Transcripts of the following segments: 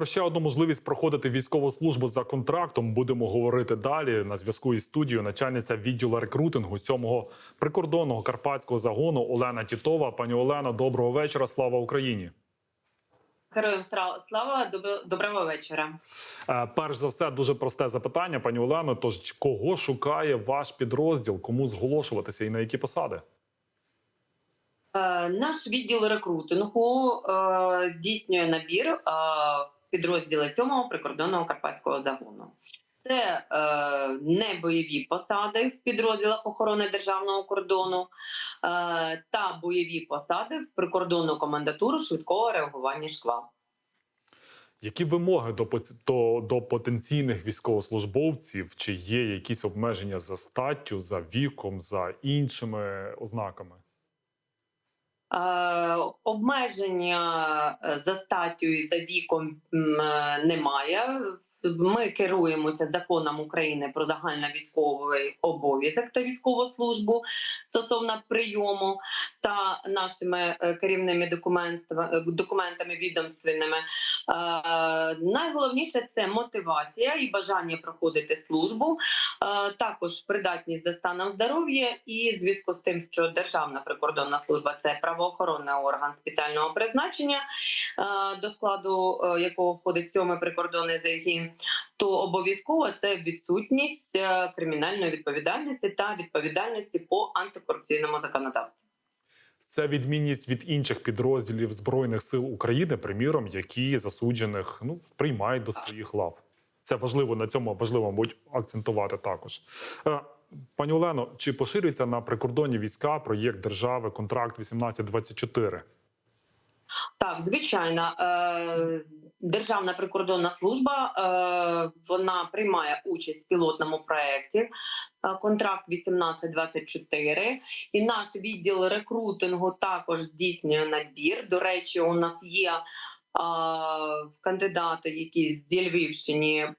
Про ще одну можливість проходити військову службу за контрактом будемо говорити далі. На зв'язку із студією начальниця відділу рекрутингу 7-го прикордонного карпатського загону Олена Тітова. Пані Олено, доброго вечора. Слава Україні. Героям слава, добро- доброго вечора. Е, Перш за все, дуже просте запитання, пані Олено. Тож кого шукає ваш підрозділ? Кому зголошуватися і на які посади? Е, Наш відділ рекрутингу е, здійснює набір підрозділи 7-го прикордонного карпатського загону. Це е, не бойові посади в підрозділах охорони державного кордону е, та бойові посади в прикордонну комендатуру швидкого реагування шквал. Які вимоги до, до, до потенційних військовослужбовців? Чи є якісь обмеження за статтю, за віком, за іншими ознаками? Обмеження е, за статтю і за віком е, немає. Ми керуємося законом України про загальновійськовий обов'язок та військову службу стосовно прийому та нашими е, керівними е, документами відомственними. Е, Найголовніше це мотивація і бажання проходити службу, також придатність за станом здоров'я і зв'язку з тим, що Державна прикордонна служба це правоохоронний орган спеціального призначення, до складу якого входить сьомий прикордонний загін, то обов'язково це відсутність е, кримінальної відповідальності та відповідальності по антикорупційному законодавству. Це відмінність від інших підрозділів збройних сил України, приміром, які засуджених ну приймають до своїх лав. Це важливо на цьому важливо мабуть, акцентувати також. Е, Пані Олено, чи поширюється на прикордонні війська проєкт держави контракт 1824? Так, звичайно, е, Державна прикордонна служба е, вона приймає участь в пілотному проєкті е, контракт 1824. І наш відділ рекрутингу також здійснює набір. До речі, у нас є. Кандидати, які з Львівщини е,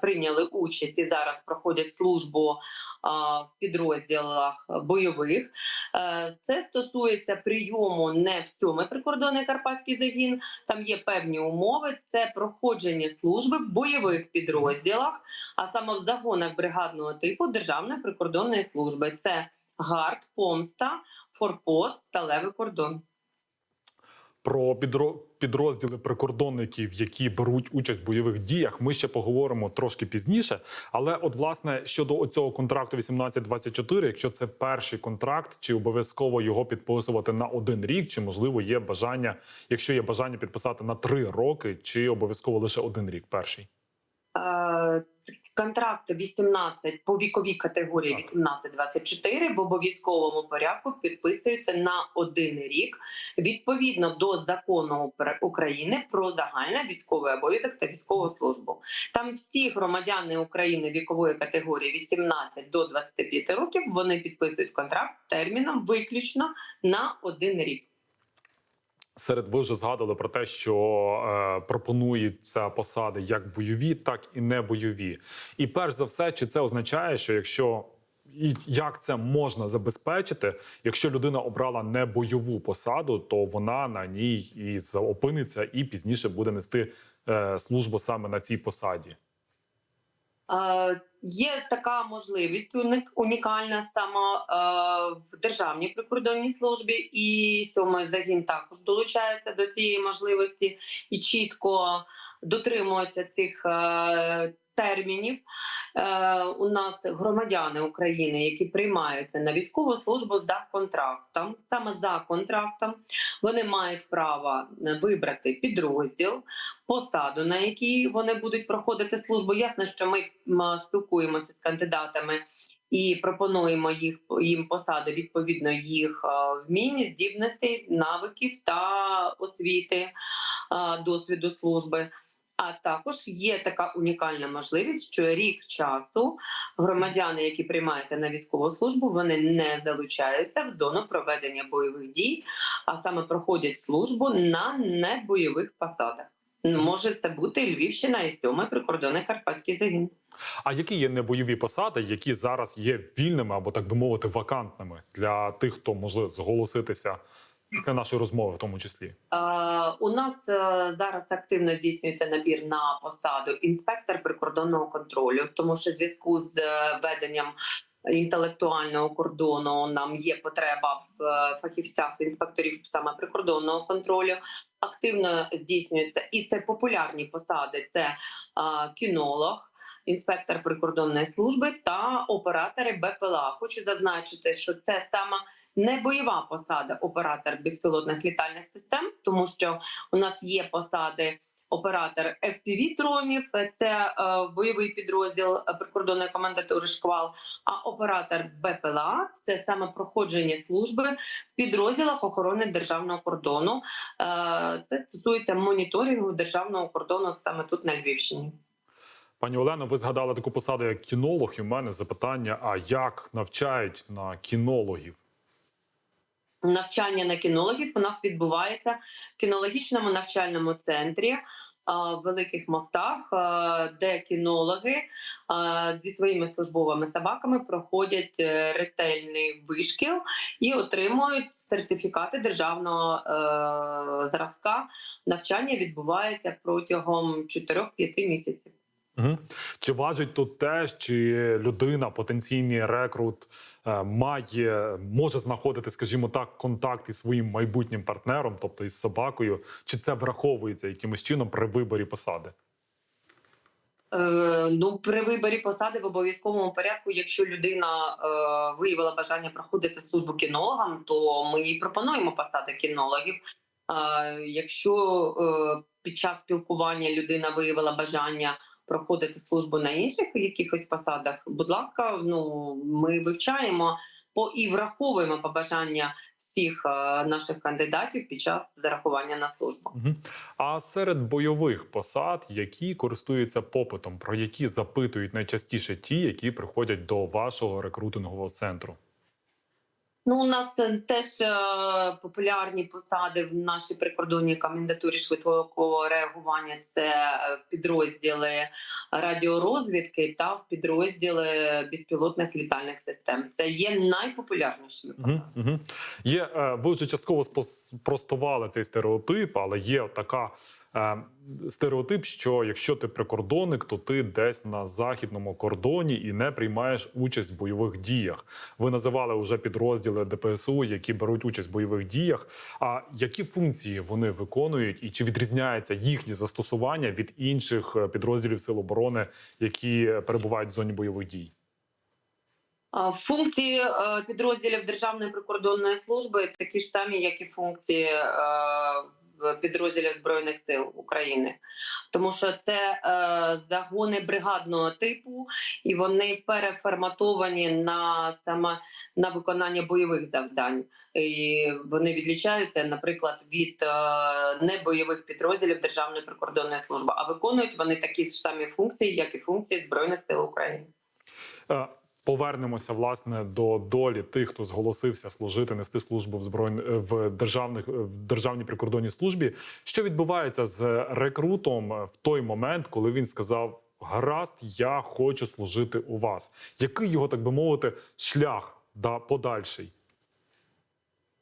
прийняли участь і зараз проходять службу в підрозділах бойових. Е, Це стосується прийому не в сьомий прикордонний карпатський загін. Там є певні умови. Це проходження служби в бойових підрозділах, а саме в загонах бригадного типу Державної прикордонної служби. Це гард, помста, форпост, сталевий кордон. Про підро- підрозділи прикордонників, які беруть участь в бойових діях, ми ще поговоримо трошки пізніше. Але, от, власне, щодо цього контракту 1824, якщо це перший контракт, чи обов'язково його підписувати на один рік, чи можливо є бажання, якщо є бажання підписати на три роки, чи обов'язково лише один рік перший? Контракт 18 по віковій категорії Так. 18-24 в обов'язковому порядку підписуються на один рік відповідно до закону України про загальний військовий обов'язок та військову службу. Там всі громадяни України вікової категорії 18 до 25 років вони підписують контракт терміном виключно на один рік. Серед ви вже згадували про те, що е, пропонуються посади як бойові, так і не бойові. І перш за все, чи це означає, що якщо і як це можна забезпечити, якщо людина обрала не бойову посаду, то вона на ній і опиниться і пізніше буде нести е, службу саме на цій посаді. Е, Є така можливість унікальна саме е, в державній прикордонній службі, і сьомий загін також долучається до цієї можливості і чітко дотримується цих е, термінів. Е, у нас громадяни України, які приймаються на військову службу за контрактом, саме за контрактом, вони мають право вибрати підрозділ, посаду, на якій вони будуть проходити службу. Ясно, що ми спілкуємося з кандидатами. І пропонуємо їх їм посади відповідно їх е, вмінь, здібностей, навиків та освіти, е, досвіду служби. А також є така унікальна можливість, що рік часу громадяни, які приймаються на військову службу, вони не залучаються в зону проведення бойових дій, а саме проходять службу на небойових посадах. Може це бути Львівщина і сьомий прикордонний карпатський загін. А які є небойові посади, які зараз є вільними або так би мовити вакантними для тих, хто може зголоситися після нашої розмови, в тому числі. Е, У нас е, зараз активно здійснюється набір на посаду інспектор прикордонного контролю, тому що в зв'язку з е, введенням інтелектуального кордону нам є потреба в фахівцях інспекторів саме прикордонного контролю. Активно здійснюється і це популярні посади: це кінолог. Інспектор прикордонної служби та оператори БПЛА. Хочу зазначити, що це саме не бойова посада оператор безпілотних літальних систем, тому що у нас є посади оператор fpv дронів, це е, бойовий підрозділ прикордонної комендатури шквал. А оператор БПЛА це саме проходження служби в підрозділах охорони державного кордону. Е, це стосується моніторингу державного кордону саме тут на Львівщині. Пані Олено, ви згадали таку посаду як кінолог, і в мене запитання: а як навчають на кінологів? Навчання на кінологів у нас відбувається в кінологічному навчальному центрі. В великих мостах, де кінологи зі своїми службовими собаками проходять е, ретельний вишкіл і отримують сертифікати державного е, зразка. Навчання відбувається протягом 4-5 місяців. Угу. Чи важить тут те, чи людина, потенційний рекрут, е, має може знаходити, скажімо так, контакт із своїм майбутнім партнером, тобто із собакою, чи це враховується якимось чином при виборі посади? Е, ну, при виборі посади в обов'язковому порядку, якщо людина е, виявила бажання проходити службу кінологам, то ми їй пропонуємо посади кінологів. А якщо е, під час спілкування людина виявила бажання проходити службу на інших якихось посадах, будь ласка, ну ми вивчаємо по і враховуємо побажання всіх е, наших кандидатів під час зарахування на службу. А серед бойових посад, які користуються попитом, про які запитують найчастіше ті, які приходять до вашого рекрутингового центру? Ну, у нас е, теж е, популярні посади в нашій прикордонній комендатурі швидкого реагування. Це е, в підрозділи радіорозвідки та в підрозділи безпілотних літальних систем. Це є найпопулярнішими посадами. Угу, угу. Є, е, ви вже частково спростували цей стереотип, але є така стереотип, що якщо ти прикордонник, то ти десь на західному кордоні і не приймаєш участь в бойових діях. Ви називали вже підрозділи ДПСУ, які беруть участь в бойових діях. А які функції вони виконують, і чи відрізняється їхнє застосування від інших е, підрозділів Сил оборони, які е, перебувають в зоні бойових дій? Функції е, підрозділів Державної прикордонної служби такі ж самі, як і функції е, в підрозділів Збройних сил України, тому що це е, загони бригадного типу, і вони переформатовані на саме на виконання бойових завдань. І вони відлічаються, наприклад, від е, небойових підрозділів Державної прикордонної служби, а виконують вони такі ж самі функції, як і функції Збройних сил України. Е, Повернемося власне до долі тих, хто зголосився служити, нести службу в збройних в державних в державній прикордонній службі. Що відбувається з рекрутом в той момент, коли він сказав: Гаразд, я хочу служити у вас. Який його, так би мовити, шлях да подальший?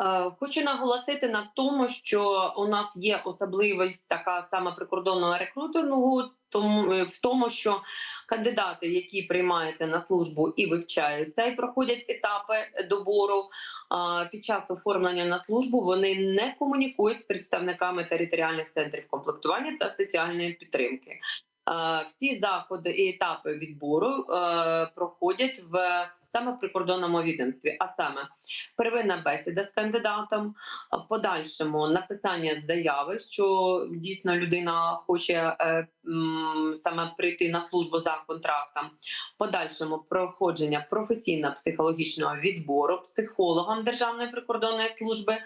Е, Хочу наголосити на тому, що у нас є особливість така сама прикордонного рекрутингу, тому е, в тому, що кандидати, які приймаються на службу і вивчаються, і проходять етапи добору під час оформлення на службу, вони не комунікують з представниками територіальних центрів комплектування та соціальної підтримки. Всі заходи і етапи відбору е, проходять в саме в прикордонному відомстві, а саме первинна бесіда з кандидатом, в подальшому написання заяви, що дійсно людина хоче е, саме прийти на службу за контрактом. В подальшому проходження професійно-психологічного відбору психологам Державної прикордонної служби.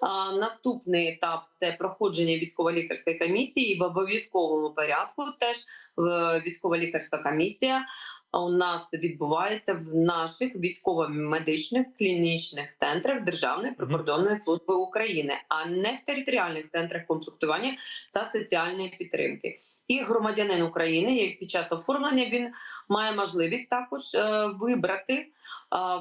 А, наступний етап це проходження військово-лікарської комісії в обов'язковому порядку теж е, військово-лікарська комісія у нас відбувається в наших військово-медичних клінічних центрах Державної прикордонної служби України, а не в територіальних центрах комплектування та соціальної підтримки. І громадянин України, як під час оформлення, він має можливість також е, вибрати.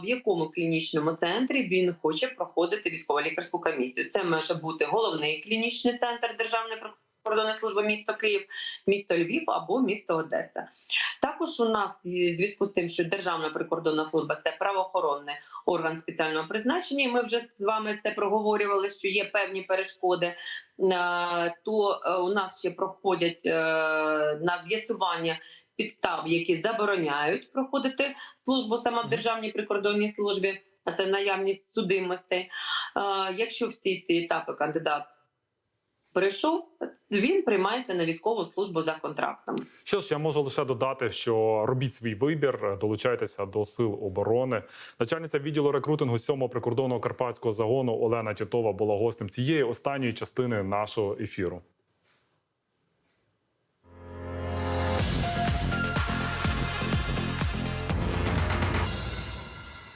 В якому клінічному центрі він хоче проходити військово-лікарську комісію? Це може бути головний клінічний центр Державної прикордонної служби місто Київ, місто Львів або місто Одеса. Також у нас в зв'язку з тим, що Державна прикордонна служба це правоохоронний орган спеціального призначення. і Ми вже з вами це проговорювали, що є певні перешкоди. е, То е, у нас ще проходять е, на з'ясування. Підстав, які забороняють проходити службу саме в державній прикордонній службі, а це наявність судимостей. Якщо всі ці етапи кандидат прийшов, він приймається на військову службу за контрактом. Що ж, я можу лише додати, що робіть свій вибір, долучайтеся до сил оборони. Начальниця відділу рекрутингу 7-го прикордонного карпатського загону Олена Тітова була гостем цієї останньої частини нашого ефіру.